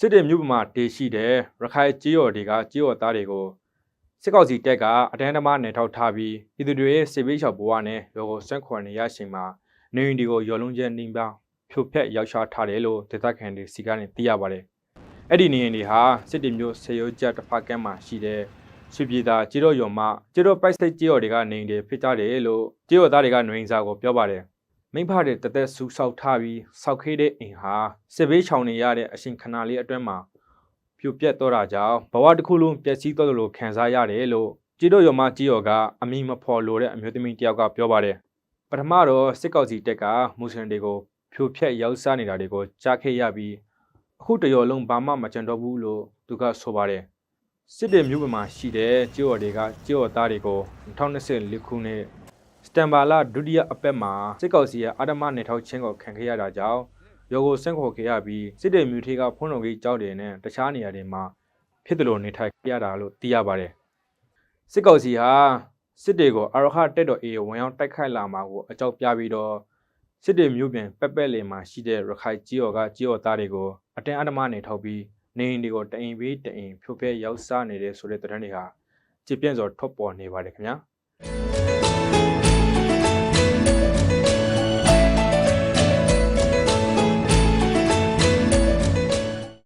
စစ်တေမြို့ပေါ်မှာတေရှိတဲ့ရခိုင်ကြေးရော်တွေကကြေးရော်သားတွေကိုစစ်ကောက်စီတက်ကအတန်းတမနယ်ထောက်ထားပြီးပြည်သူတွေရဲ့စစ်ပေးချောက်ဘဝနဲ့ရောကိုဆွန့်ခွန်နေရချိန်မှာနေရင်တွေကိုရော်လုံးကျဲနှင်းပါဖြိုဖက်ရောက်ရှာထားတယ်လို့ဒေသခံတွေစီကနေသိရပါတယ်။အဲ့ဒီနေရင်တွေဟာစစ်တေမြို့ဆေရိုးကျက်တစ်ဖက်ကမ်းမှာရှိတဲ့ဆွေပြည်သားကြေးရော်ရော်မှကြေးရော်ပိုက်စိတ်ကြေးရော်တွေကနေရင်တွေဖြစ်ကြတယ်လို့ကြေးရော်သားတွေကနှွေးစာကိုပြောပါတယ်။ မိဖတဲ့တသက်ဆူဆောက်ထားပြီးစောက်ခေးတဲ့အိမ်ဟာစစ်ဘေးချောင်နေရတဲ့အရှင်ခဏလေးအတွင်းမှာပြိုပြက်တော့တာကြောင့်ဘဝတစ်ခုလုံးပျက်စီးတော့တယ်လို့ခံစားရတယ်လို့ကြည်တော့ရော်မကြည်ရော်ကအမိမဖော်လို့တဲ့အမျိုးသမီးတစ်ယောက်ကပြောပါတယ်ပထမတော့စစ်ကောက်စီတက်ကမွတ်စလင်တွေကိုဖြိုဖျက်ရောက်စားနေတာတွေကိုကြားခဲ့ရပြီးအခုတရော်လုံးဘာမှမကြံတော့ဘူးလို့သူကဆိုပါတယ်စစ်တေမျိုးပမာရှိတဲ့ကြည်ရော်တွေကကြည်ရော်သားတွေကို2024ခုနှစ် စတန်ဘာလာဒုတိယအပတ်မှာစစ်ကောင်စီရဲ့အာဓမနေထောက်ချင်းကိုခံခဲ့ရတာကြောင့်ရောကိုဆင့်ခေါ်ခဲ့ရပြီးစစ်တေမြူထေကဖုံးတော်ကြီးကြောက်တယ်နဲ့တခြားနေရာတွေမှာဖြစ်တယ်လို့နေထိုင်ခဲ့ရတာလို့သိရပါတယ်စစ်ကောင်စီဟာစစ်တေကိုအရဟတက်တော်အေဝင်အောင်တိုက်ခိုက်လာမှာကိုအကြောက်ပြပြီးတော့စစ်တေမျိုးပြင်ပက်ပက်လေမှာရှိတဲ့ရခိုင်ကြီးော်ကကြီးော်သားတွေကိုအတင်းအဓမ္မနေထောက်ပြီးနေအိမ်တွေကိုတအိမ်ပြီးတအိမ်ဖြိုဖဲရောက်စားနေတဲ့ဆိုတဲ့သတင်းတွေဟာကြည်ပြန့်စွာထွက်ပေါ်နေပါတယ်ခင်ဗျာ